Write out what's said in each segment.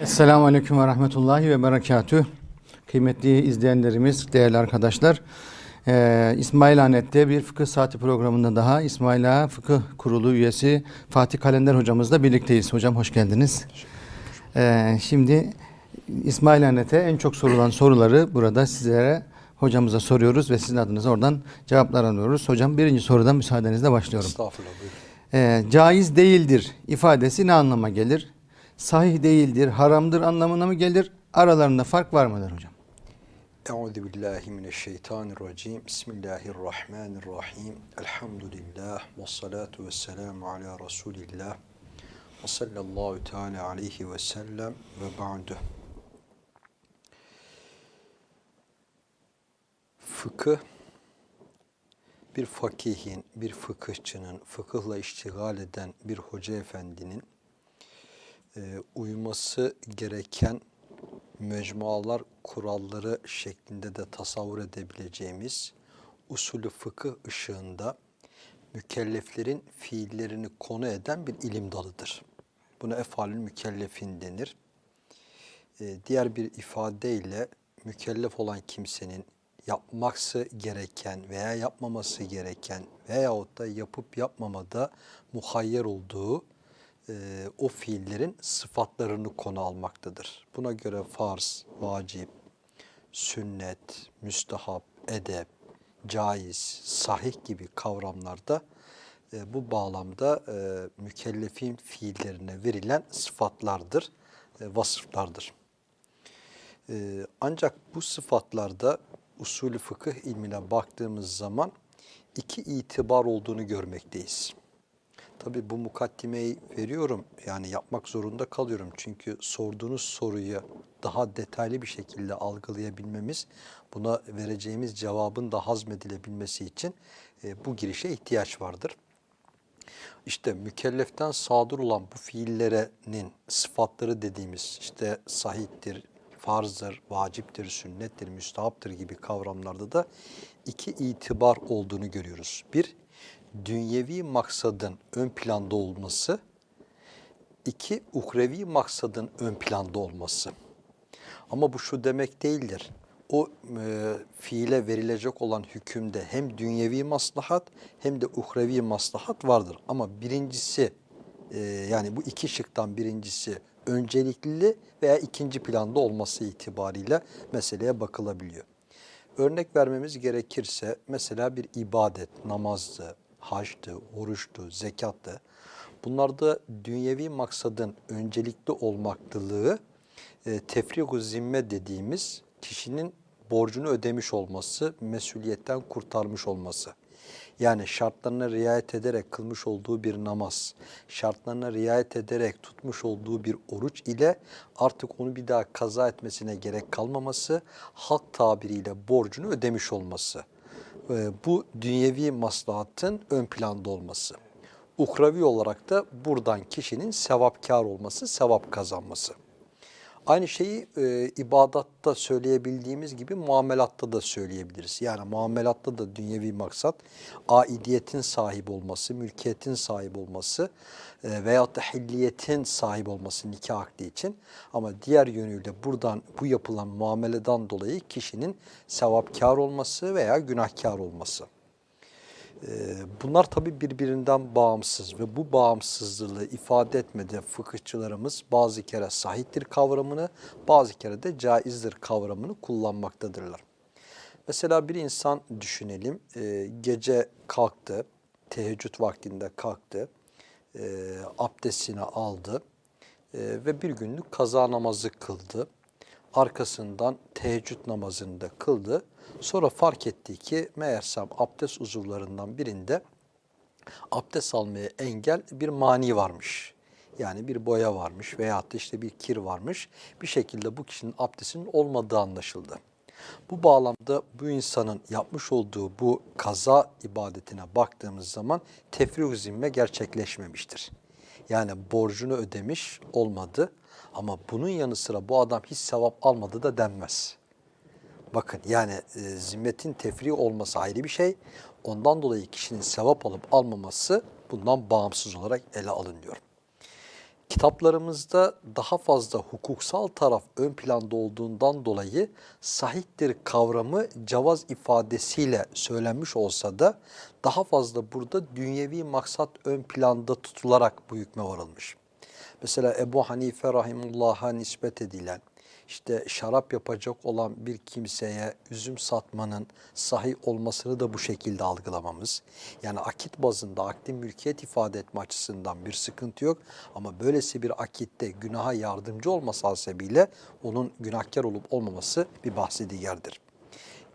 Esselamu Aleyküm ve Rahmetullahi ve Berekatüh. Kıymetli izleyenlerimiz, değerli arkadaşlar. Ee, İsmailhanet'te bir fıkıh saati programında daha İsmaila Fıkıh Kurulu üyesi Fatih Kalender hocamızla birlikteyiz. Hocam hoş geldiniz. Ee, şimdi İsmailhanet'e en çok sorulan soruları burada sizlere hocamıza soruyoruz ve sizin adınıza oradan cevaplar alıyoruz. Hocam birinci sorudan müsaadenizle başlıyorum. Estağfurullah buyurun. Ee, caiz değildir ifadesi ne anlama gelir? Sahih değildir, haramdır anlamına mı gelir? Aralarında fark var mıdır hocam? Euzu billahi mineşşeytanirracim. Bismillahirrahmanirrahim. Elhamdülillah ve salatu vesselamu ala Resulillah. Ve sallallahu teala aleyhi ve sellem ve ba'du. Fıkıh bir fakihin, bir fıkıhçının, fıkıhla iştigal eden bir hoca efendinin e, uyması gereken mecmualar kuralları şeklinde de tasavvur edebileceğimiz usulü fıkıh ışığında mükelleflerin fiillerini konu eden bir ilim dalıdır. Buna efalül mükellefin denir. E, diğer bir ifadeyle mükellef olan kimsenin yapması gereken veya yapmaması gereken veyahut da yapıp yapmamada muhayyer olduğu e, o fiillerin sıfatlarını konu almaktadır. Buna göre farz, vacip, sünnet, müstahap, edep, caiz, sahih gibi kavramlarda e, bu bağlamda e, mükellefin fiillerine verilen sıfatlardır, e, vasıflardır. E, ancak bu sıfatlarda usulü fıkıh ilmine baktığımız zaman iki itibar olduğunu görmekteyiz. Tabii bu mukaddimeyi veriyorum yani yapmak zorunda kalıyorum. Çünkü sorduğunuz soruyu daha detaylı bir şekilde algılayabilmemiz, buna vereceğimiz cevabın da hazmedilebilmesi için e, bu girişe ihtiyaç vardır. İşte mükelleften sadır olan bu fiillerinin sıfatları dediğimiz işte sahiptir, farzdır, vaciptir, sünnettir, müstahaptır gibi kavramlarda da iki itibar olduğunu görüyoruz. Bir, dünyevi maksadın ön planda olması, iki, uhrevi maksadın ön planda olması. Ama bu şu demek değildir. O e, fiile verilecek olan hükümde hem dünyevi maslahat hem de uhrevi maslahat vardır. Ama birincisi e, yani bu iki şıktan birincisi öncelikli veya ikinci planda olması itibariyle meseleye bakılabiliyor. Örnek vermemiz gerekirse mesela bir ibadet, namazdı, haçtı, oruçtu, zekattı. Bunlarda dünyevi maksadın öncelikli olmaklılığı e, tefrigu zimme dediğimiz kişinin borcunu ödemiş olması, mesuliyetten kurtarmış olması. Yani şartlarına riayet ederek kılmış olduğu bir namaz, şartlarına riayet ederek tutmuş olduğu bir oruç ile artık onu bir daha kaza etmesine gerek kalmaması, halk tabiriyle borcunu ödemiş olması. Ee, Bu dünyevi maslahatın ön planda olması. Ukravi olarak da buradan kişinin sevapkar olması, sevap kazanması. Aynı şeyi e, ibadatta söyleyebildiğimiz gibi muamelatta da söyleyebiliriz. Yani muamelatta da dünyevi maksat aidiyetin sahip olması, mülkiyetin sahip olması e, veyahut da hilliyetin sahip olması nikah akdi için. Ama diğer yönüyle buradan bu yapılan muameleden dolayı kişinin sevapkar olması veya günahkar olması. Ee, Bunlar tabii birbirinden bağımsız ve bu bağımsızlığı ifade etmede fıkıhçılarımız bazı kere sahiptir kavramını, bazı kere de caizdir kavramını kullanmaktadırlar. Mesela bir insan düşünelim, e, gece kalktı, teheccüd vaktinde kalktı, e, abdestini aldı e, ve bir günlük kaza namazı kıldı. Arkasından teheccüd namazını da kıldı. Sonra fark etti ki meğersem abdest uzuvlarından birinde abdest almaya engel bir mani varmış. Yani bir boya varmış veyahut da işte bir kir varmış. Bir şekilde bu kişinin abdestinin olmadığı anlaşıldı. Bu bağlamda bu insanın yapmış olduğu bu kaza ibadetine baktığımız zaman tefrih zimme gerçekleşmemiştir. Yani borcunu ödemiş olmadı ama bunun yanı sıra bu adam hiç sevap almadı da denmez. Bakın yani e, zimmetin tefri olması ayrı bir şey. Ondan dolayı kişinin sevap alıp almaması bundan bağımsız olarak ele alınıyor. Kitaplarımızda daha fazla hukuksal taraf ön planda olduğundan dolayı sahihtir kavramı cavaz ifadesiyle söylenmiş olsa da daha fazla burada dünyevi maksat ön planda tutularak bu hükme varılmış. Mesela Ebu Hanife Rahimullah'a nispet edilen işte şarap yapacak olan bir kimseye üzüm satmanın sahih olmasını da bu şekilde algılamamız. Yani akit bazında akdin mülkiyet ifade etme açısından bir sıkıntı yok. Ama böylesi bir akitte günaha yardımcı olması hasebiyle onun günahkar olup olmaması bir bahsi diğerdir.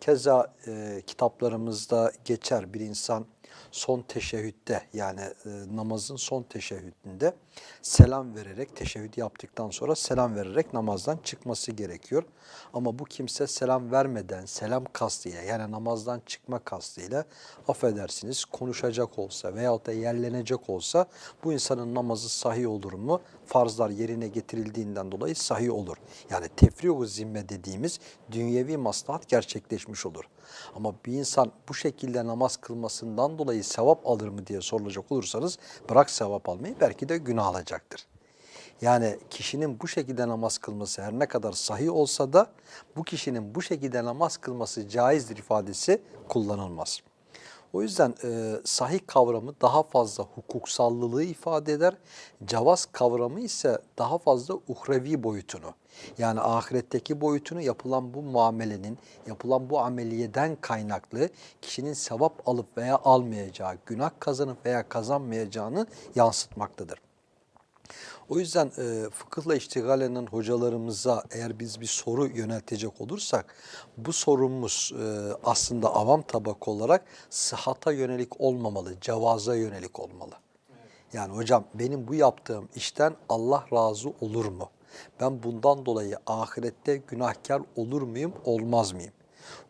Keza e, kitaplarımızda geçer bir insan son teşehhütte yani e, namazın son teşehhüdünde selam vererek teşehhüd yaptıktan sonra selam vererek namazdan çıkması gerekiyor. Ama bu kimse selam vermeden selam kastıyla yani namazdan çıkma kastıyla affedersiniz konuşacak olsa veyahut da yerlenecek olsa bu insanın namazı sahih olur mu? Farzlar yerine getirildiğinden dolayı sahih olur. Yani tefriğu zimme dediğimiz dünyevi maslahat gerçekleşmiş olur. Ama bir insan bu şekilde namaz kılmasından dolayı sevap alır mı diye sorulacak olursanız bırak sevap almayı belki de günah alacaktır. Yani kişinin bu şekilde namaz kılması her ne kadar sahih olsa da bu kişinin bu şekilde namaz kılması caizdir ifadesi kullanılmaz. O yüzden e, sahih kavramı daha fazla hukuksallılığı ifade eder. Cavaz kavramı ise daha fazla uhrevi boyutunu yani ahiretteki boyutunu yapılan bu muamelenin, yapılan bu ameliyeden kaynaklı kişinin sevap alıp veya almayacağı, günah kazanıp veya kazanmayacağını yansıtmaktadır. O yüzden e, fıkıhla iştigal eden hocalarımıza eğer biz bir soru yöneltecek olursak bu sorumuz e, aslında avam tabak olarak sıhhata yönelik olmamalı, cevaza yönelik olmalı. Yani hocam benim bu yaptığım işten Allah razı olur mu? Ben bundan dolayı ahirette günahkar olur muyum, olmaz mıyım?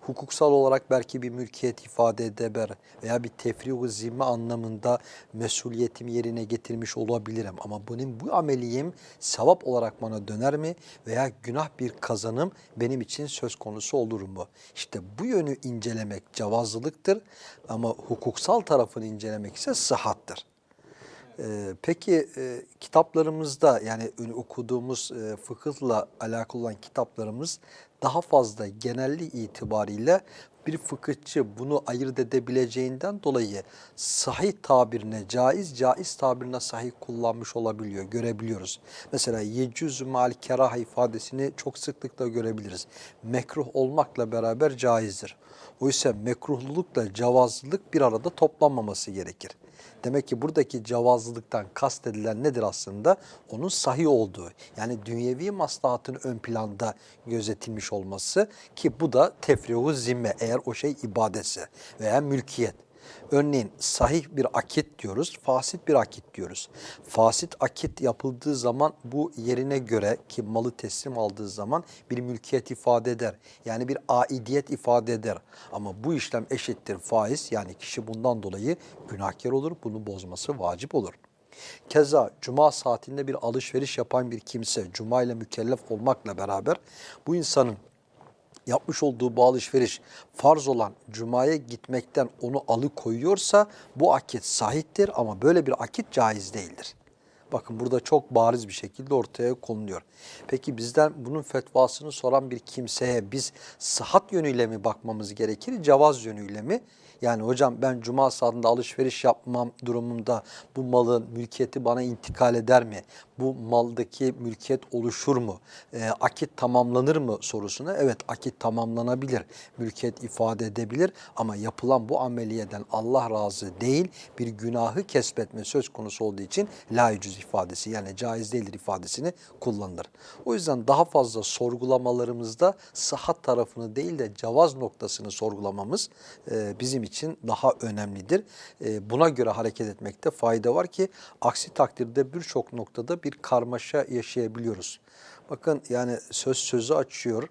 Hukuksal olarak belki bir mülkiyet ifade edebilir veya bir tefriğu zimme anlamında mesuliyetimi yerine getirmiş olabilirim. Ama bunun bu ameliyim sevap olarak bana döner mi veya günah bir kazanım benim için söz konusu olur mu? İşte bu yönü incelemek cevazlılıktır ama hukuksal tarafını incelemek ise sıhhattır. Ee, peki e, kitaplarımızda yani okuduğumuz e, fıkıhla alakalı olan kitaplarımız daha fazla genelli itibariyle bir fıkıhçı bunu ayırt edebileceğinden dolayı sahih tabirine caiz, caiz tabirine sahih kullanmış olabiliyor, görebiliyoruz. Mesela yecüzü mal keraha ifadesini çok sıklıkla görebiliriz. Mekruh olmakla beraber caizdir. Oysa mekruhlulukla cevazlılık bir arada toplanmaması gerekir. Demek ki buradaki cevazlılıktan kastedilen nedir aslında? Onun sahih olduğu. Yani dünyevi maslahatın ön planda gözetilmiş olması ki bu da tefrihu zimme eğer o şey ibadetse veya mülkiyet. Örneğin sahih bir akit diyoruz, fasit bir akit diyoruz. Fasit akit yapıldığı zaman bu yerine göre ki malı teslim aldığı zaman bir mülkiyet ifade eder. Yani bir aidiyet ifade eder. Ama bu işlem eşittir faiz yani kişi bundan dolayı günahkar olur, bunu bozması vacip olur. Keza cuma saatinde bir alışveriş yapan bir kimse cuma ile mükellef olmakla beraber bu insanın yapmış olduğu bu alışveriş farz olan cumaya gitmekten onu alıkoyuyorsa bu akit sahiptir ama böyle bir akit caiz değildir. Bakın burada çok bariz bir şekilde ortaya konuluyor. Peki bizden bunun fetvasını soran bir kimseye biz sıhhat yönüyle mi bakmamız gerekir, cevaz yönüyle mi? Yani hocam ben cuma saatinde alışveriş yapmam durumunda bu malın mülkiyeti bana intikal eder mi? Bu maldaki mülkiyet oluşur mu? E, akit tamamlanır mı sorusuna evet akit tamamlanabilir. Mülkiyet ifade edebilir ama yapılan bu ameliyeden Allah razı değil bir günahı kesbetme söz konusu olduğu için la yücüz ifadesi yani caiz değildir ifadesini kullanılır. O yüzden daha fazla sorgulamalarımızda sıhhat tarafını değil de cevaz noktasını sorgulamamız e, bizim için daha önemlidir. E, buna göre hareket etmekte fayda var ki aksi takdirde birçok noktada bir karmaşa yaşayabiliyoruz. Bakın yani söz sözü açıyor.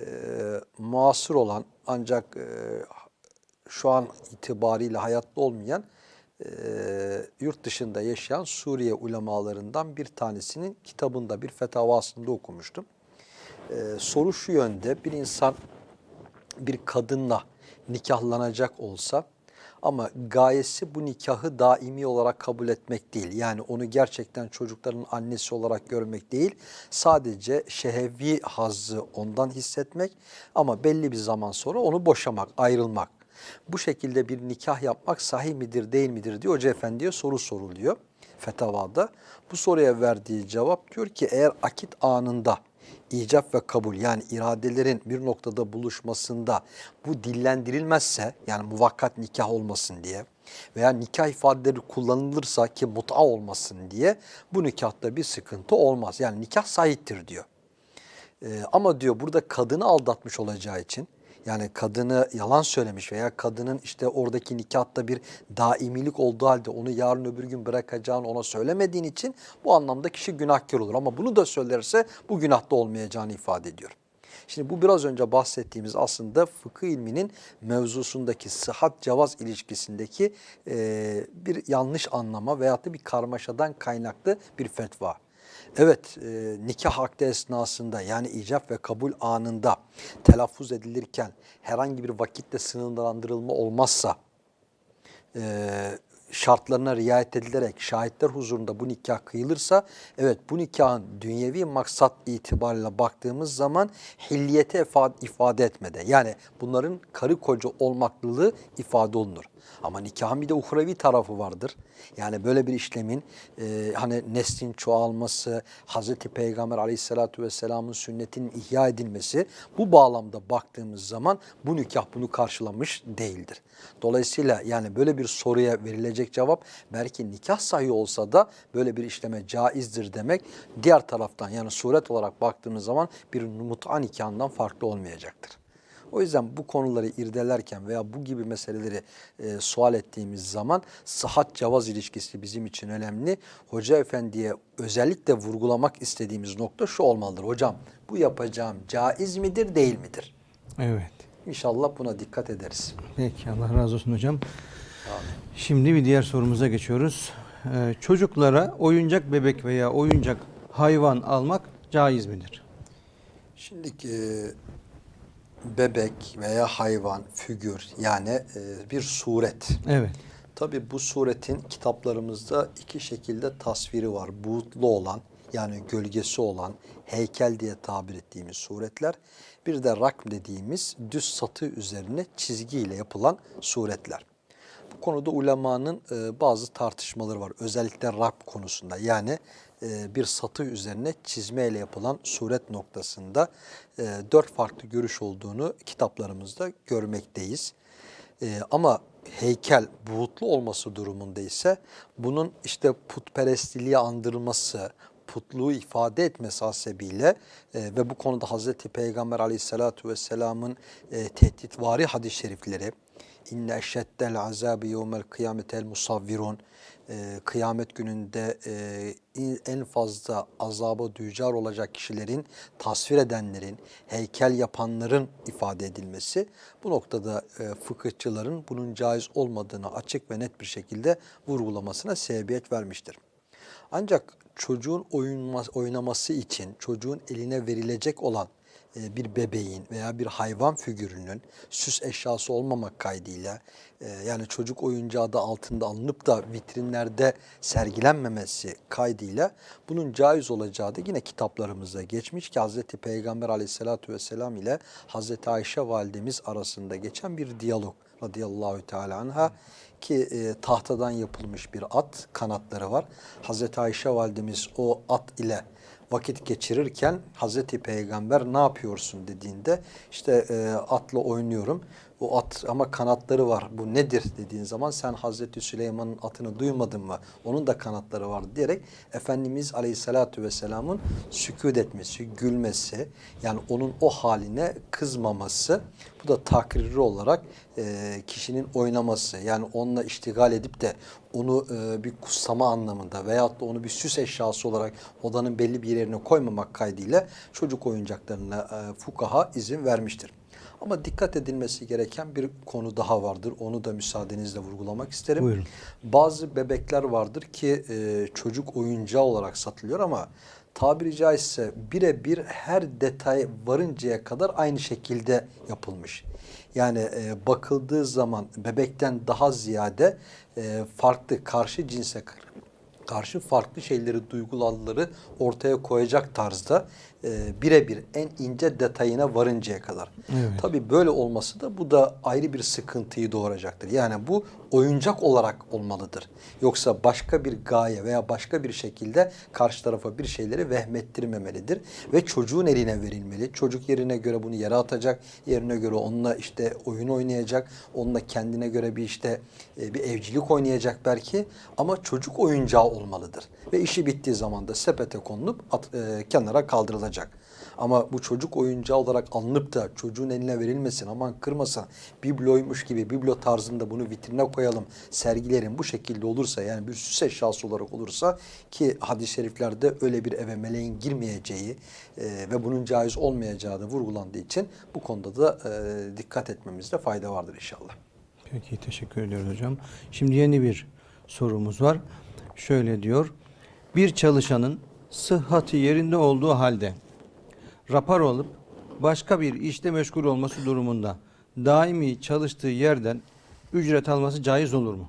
E, muasır olan ancak e, şu an itibariyle hayatta olmayan e, yurt dışında yaşayan Suriye ulemalarından bir tanesinin kitabında bir fetavasında okumuştum. E, soru şu yönde bir insan bir kadınla nikahlanacak olsa Ama gayesi bu nikahı daimi olarak kabul etmek değil. Yani onu gerçekten çocukların annesi olarak görmek değil. Sadece şehevi hazzı ondan hissetmek ama belli bir zaman sonra onu boşamak, ayrılmak. Bu şekilde bir nikah yapmak sahih midir değil midir diye Hoca Efendi'ye soru soruluyor fetavada. Bu soruya verdiği cevap diyor ki eğer akit anında icap ve kabul yani iradelerin bir noktada buluşmasında bu dillendirilmezse yani muvakkat nikah olmasın diye veya nikah ifadeleri kullanılırsa ki mut'a olmasın diye bu nikahta bir sıkıntı olmaz. Yani nikah sahiptir diyor. Ee, ama diyor burada kadını aldatmış olacağı için yani kadını yalan söylemiş veya kadının işte oradaki nikahta bir daimilik olduğu halde onu yarın öbür gün bırakacağını ona söylemediğin için bu anlamda kişi günahkar olur. Ama bunu da söylerse bu günahta olmayacağını ifade ediyor. Şimdi bu biraz önce bahsettiğimiz aslında fıkıh ilminin mevzusundaki sıhhat cevaz ilişkisindeki e, bir yanlış anlama veyahut da bir karmaşadan kaynaklı bir fetva. Evet, e, nikah akdi esnasında yani icap ve kabul anında telaffuz edilirken herhangi bir vakitte sınırlandırılma olmazsa, e, şartlarına riayet edilerek şahitler huzurunda bu nikah kıyılırsa, evet bu nikahın dünyevi maksat itibariyle baktığımız zaman hilliyete ifade, etmede. Yani bunların karı koca olmaklılığı ifade olunur. Ama nikahın bir de uhrevi tarafı vardır. Yani böyle bir işlemin e, hani neslin çoğalması, Hazreti Peygamber aleyhissalatu vesselamın sünnetinin ihya edilmesi bu bağlamda baktığımız zaman bu nikah bunu karşılamış değildir. Dolayısıyla yani böyle bir soruya verilecek cevap belki nikah sahi olsa da böyle bir işleme caizdir demek. Diğer taraftan yani suret olarak baktığımız zaman bir mut'a nikahından farklı olmayacaktır. O yüzden bu konuları irdelerken veya bu gibi meseleleri e, sual ettiğimiz zaman sıhhat cevaz ilişkisi bizim için önemli. Hoca efendiye özellikle vurgulamak istediğimiz nokta şu olmalıdır. Hocam bu yapacağım caiz midir değil midir? Evet. İnşallah buna dikkat ederiz. Peki Allah razı olsun hocam. Şimdi bir diğer sorumuza geçiyoruz. Ee, çocuklara oyuncak bebek veya oyuncak hayvan almak caiz midir? Şimdi e, bebek veya hayvan, figür yani e, bir suret. Evet. Tabi bu suretin kitaplarımızda iki şekilde tasviri var. Buğutlu olan yani gölgesi olan heykel diye tabir ettiğimiz suretler. Bir de rakm dediğimiz düz satı üzerine çizgiyle yapılan suretler. Bu konuda ulemanın e, bazı tartışmaları var. Özellikle rakm konusunda yani e, bir satı üzerine çizmeyle yapılan suret noktasında e, dört farklı görüş olduğunu kitaplarımızda görmekteyiz. Ee, ama heykel buğutlu olması durumunda ise bunun işte putperestliliği andırması, putluğu ifade etmesi hasebiyle e, ve bu konuda Hazreti Peygamber aleyhissalatu vesselamın e, tehditvari hadis-i şerifleri inne eşeddel azabi yevmel kıyametel musavvirun e, kıyamet gününde e, en fazla azaba düçar olacak kişilerin, tasvir edenlerin, heykel yapanların ifade edilmesi bu noktada e, fıkıhçıların bunun caiz olmadığını açık ve net bir şekilde vurgulamasına sebebiyet vermiştir. Ancak çocuğun oynaması için çocuğun eline verilecek olan bir bebeğin veya bir hayvan figürünün süs eşyası olmamak kaydıyla e, yani çocuk oyuncağı da altında alınıp da vitrinlerde sergilenmemesi kaydıyla bunun caiz olacağı da yine kitaplarımızda geçmiş ki Hazreti Peygamber aleyhissalatü vesselam ile Hazreti Ayşe validemiz arasında geçen bir diyalog radıyallahu teala anha ki e, tahtadan yapılmış bir at kanatları var. Hazreti Ayşe validemiz o at ile vakit geçirirken Hazreti Peygamber ne yapıyorsun dediğinde işte e, atla oynuyorum. O at ama kanatları var. Bu nedir dediğin zaman sen Hazreti Süleyman'ın atını duymadın mı? Onun da kanatları var diyerek Efendimiz Aleyhisselatü Vesselam'ın sükut etmesi, gülmesi yani onun o haline kızmaması bu da takriri olarak e, kişinin oynaması yani onunla iştigal edip de onu e, bir kutsama anlamında veyahut da onu bir süs eşyası olarak odanın belli bir yerine koymamak kaydıyla çocuk oyuncaklarına e, fukaha izin vermiştir. Ama dikkat edilmesi gereken bir konu daha vardır. Onu da müsaadenizle vurgulamak isterim. Buyurun. Bazı bebekler vardır ki e, çocuk oyuncağı olarak satılıyor ama tabiri caizse birebir her detay varıncaya kadar aynı şekilde yapılmış. Yani e, bakıldığı zaman bebekten daha ziyade e, farklı karşı cinse karşı farklı şeyleri, duyguları ortaya koyacak tarzda e, birebir en ince detayına varıncaya kadar. Evet. Tabii böyle olması da bu da ayrı bir sıkıntıyı doğuracaktır. Yani bu oyuncak olarak olmalıdır. Yoksa başka bir gaye veya başka bir şekilde karşı tarafa bir şeyleri vehmettirmemelidir. Ve çocuğun eline verilmeli. Çocuk yerine göre bunu yere atacak, yerine göre onunla işte oyun oynayacak, onunla kendine göre bir işte e, bir evcilik oynayacak belki. Ama çocuk oyuncağı olmalıdır. Ve işi bittiği zaman da sepete konulup at- e, kenara kaldırılacak. Ama bu çocuk oyuncağı olarak alınıp da çocuğun eline verilmesin, aman kırmasın, bibloymuş gibi biblo tarzında bunu vitrine koyalım, sergilerin bu şekilde olursa yani bir süs eşyası olarak olursa ki hadis-i şeriflerde öyle bir eve meleğin girmeyeceği e, ve bunun caiz olmayacağı da vurgulandığı için bu konuda da e, dikkat etmemizde fayda vardır inşallah. Peki teşekkür ediyoruz hocam. Şimdi yeni bir sorumuz var. Şöyle diyor. Bir çalışanın sıhhati yerinde olduğu halde rapor olup başka bir işte meşgul olması durumunda daimi çalıştığı yerden ücret alması caiz olur mu?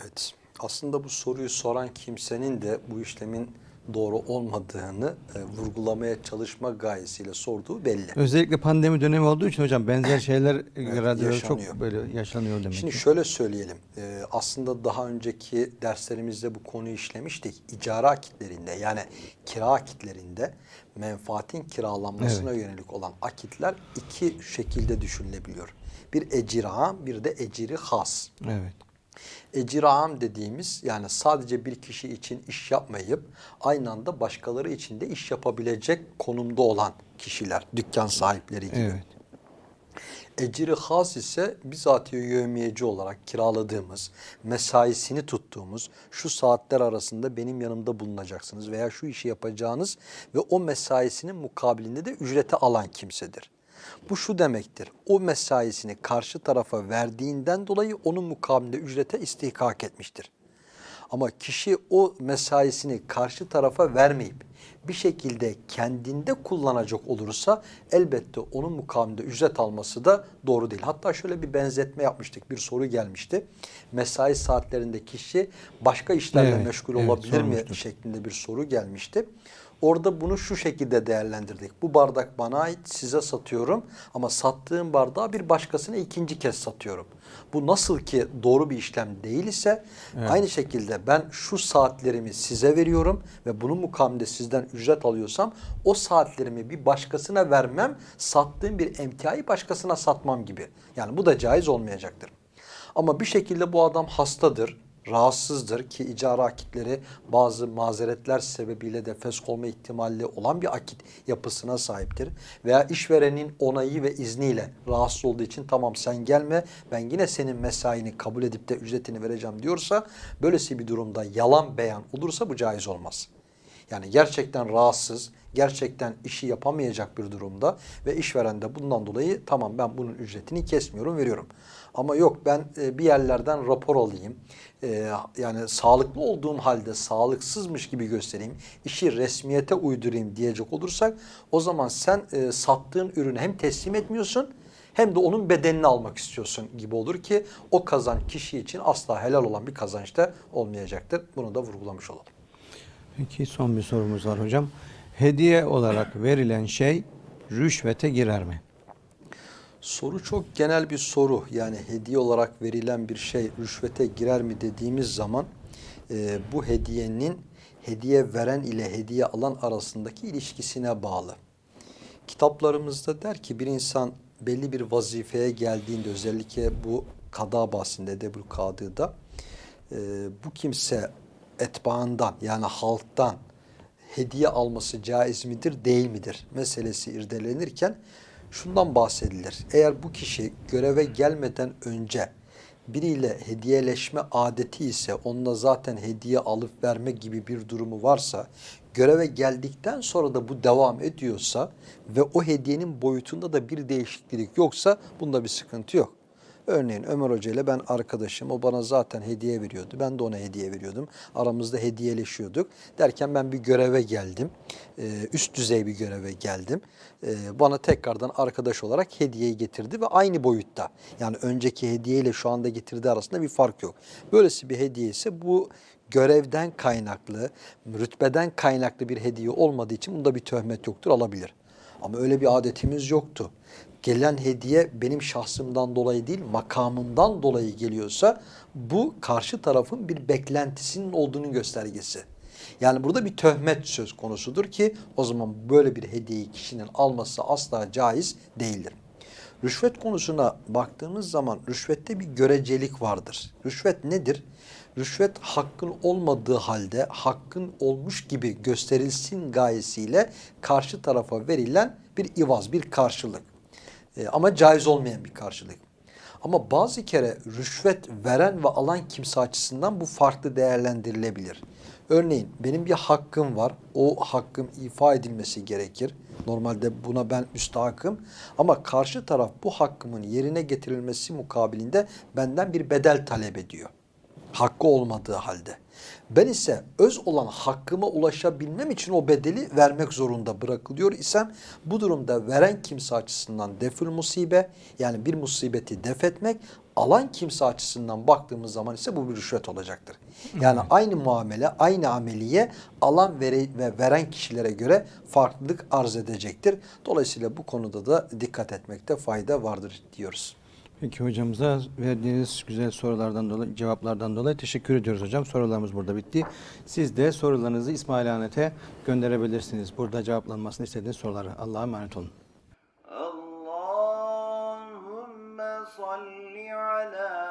Evet. Aslında bu soruyu soran kimsenin de bu işlemin doğru olmadığını e, vurgulamaya çalışma gayesiyle sorduğu belli. Özellikle pandemi dönemi olduğu için hocam benzer şeyler yaşanıyor. çok böyle yaşanıyor demek Şimdi ki. şöyle söyleyelim. e, aslında daha önceki derslerimizde bu konuyu işlemiştik. İcara akitlerinde yani kira akitlerinde menfaatin kiralanmasına yönelik olan akitler iki şekilde düşünülebiliyor. Bir ecira, bir de eciri has. Evet. Eciraham dediğimiz yani sadece bir kişi için iş yapmayıp aynı anda başkaları için de iş yapabilecek konumda olan kişiler, dükkan sahipleri gibi. Evet. Eciri has ise bizatihi yövmiyeci olarak kiraladığımız, mesaisini tuttuğumuz, şu saatler arasında benim yanımda bulunacaksınız veya şu işi yapacağınız ve o mesaisinin mukabilinde de ücreti alan kimsedir. Bu şu demektir, o mesaisini karşı tarafa verdiğinden dolayı onun mukabilinde ücrete istihkak etmiştir. Ama kişi o mesaisini karşı tarafa vermeyip bir şekilde kendinde kullanacak olursa elbette onun mukabilinde ücret alması da doğru değil. Hatta şöyle bir benzetme yapmıştık. Bir soru gelmişti. Mesai saatlerinde kişi başka işlerle Evet, meşgul evet, olabilir mi sormuştuk. şeklinde bir soru gelmişti. Orada bunu şu şekilde değerlendirdik. Bu bardak bana ait size satıyorum ama sattığım bardağı bir başkasına ikinci kez satıyorum. Bu nasıl ki doğru bir işlem değil ise aynı şekilde ben şu saatlerimi size veriyorum ve bunun mukabilinde sizden ücret alıyorsam o saatlerimi bir başkasına vermem sattığım bir emtiayı başkasına satmam gibi. Yani bu da caiz olmayacaktır. Ama bir şekilde bu adam hastadır, rahatsızdır ki icara akitleri bazı mazeretler sebebiyle de fesk olma ihtimali olan bir akit yapısına sahiptir. Veya işverenin onayı ve izniyle rahatsız olduğu için tamam sen gelme ben yine senin mesaini kabul edip de ücretini vereceğim diyorsa böylesi bir durumda yalan beyan olursa bu caiz olmaz. Yani gerçekten rahatsız, gerçekten işi yapamayacak bir durumda ve işveren de bundan dolayı tamam ben bunun ücretini kesmiyorum veriyorum. Ama yok ben e, bir yerlerden rapor alayım. E, yani sağlıklı olduğum halde sağlıksızmış gibi göstereyim. işi resmiyete uydurayım diyecek olursak o zaman sen e, sattığın ürünü hem teslim etmiyorsun hem de onun bedenini almak istiyorsun gibi olur ki o kazanç kişi için asla helal olan bir kazanç da olmayacaktır. Bunu da vurgulamış olalım. Peki son bir sorumuz var hocam. Hediye olarak verilen şey rüşvete girer mi? Soru çok genel bir soru. Yani hediye olarak verilen bir şey rüşvete girer mi dediğimiz zaman e, bu hediyenin hediye veren ile hediye alan arasındaki ilişkisine bağlı. Kitaplarımızda der ki bir insan belli bir vazifeye geldiğinde özellikle bu kada bahsinde de bu kadıda e, bu kimse etbaından yani halktan hediye alması caiz midir değil midir meselesi irdelenirken şundan bahsedilir. Eğer bu kişi göreve gelmeden önce biriyle hediyeleşme adeti ise onunla zaten hediye alıp verme gibi bir durumu varsa göreve geldikten sonra da bu devam ediyorsa ve o hediyenin boyutunda da bir değişiklik yoksa bunda bir sıkıntı yok. Örneğin Ömer Hoca ile ben arkadaşım. O bana zaten hediye veriyordu. Ben de ona hediye veriyordum. Aramızda hediyeleşiyorduk. Derken ben bir göreve geldim. Ee, üst düzey bir göreve geldim. Ee, bana tekrardan arkadaş olarak hediyeyi getirdi ve aynı boyutta. Yani önceki hediye ile şu anda getirdiği arasında bir fark yok. Böylesi bir hediye ise bu görevden kaynaklı, rütbeden kaynaklı bir hediye olmadığı için bunda bir töhmet yoktur alabilir. Ama öyle bir adetimiz yoktu gelen hediye benim şahsımdan dolayı değil makamımdan dolayı geliyorsa bu karşı tarafın bir beklentisinin olduğunun göstergesi. Yani burada bir töhmet söz konusudur ki o zaman böyle bir hediyeyi kişinin alması asla caiz değildir. Rüşvet konusuna baktığımız zaman rüşvette bir görecelik vardır. Rüşvet nedir? Rüşvet hakkın olmadığı halde hakkın olmuş gibi gösterilsin gayesiyle karşı tarafa verilen bir ivaz, bir karşılık. E, ama caiz olmayan bir karşılık. Ama bazı kere rüşvet veren ve alan kimse açısından bu farklı değerlendirilebilir. Örneğin benim bir hakkım var. O hakkım ifa edilmesi gerekir. Normalde buna ben müstahakım. Ama karşı taraf bu hakkımın yerine getirilmesi mukabilinde benden bir bedel talep ediyor. Hakkı olmadığı halde. Ben ise öz olan hakkıma ulaşabilmem için o bedeli vermek zorunda bırakılıyor isem bu durumda veren kimse açısından defül musibe yani bir musibeti def etmek alan kimse açısından baktığımız zaman ise bu bir rüşvet olacaktır. Yani aynı muamele, aynı ameliye alan vere, ve veren kişilere göre farklılık arz edecektir. Dolayısıyla bu konuda da dikkat etmekte fayda vardır diyoruz. Peki hocamıza verdiğiniz güzel sorulardan dolayı, cevaplardan dolayı teşekkür ediyoruz hocam. Sorularımız burada bitti. Siz de sorularınızı İsmail Anet'e gönderebilirsiniz. Burada cevaplanmasını istediğiniz soruları. Allah'a emanet olun. Allahümme salli ala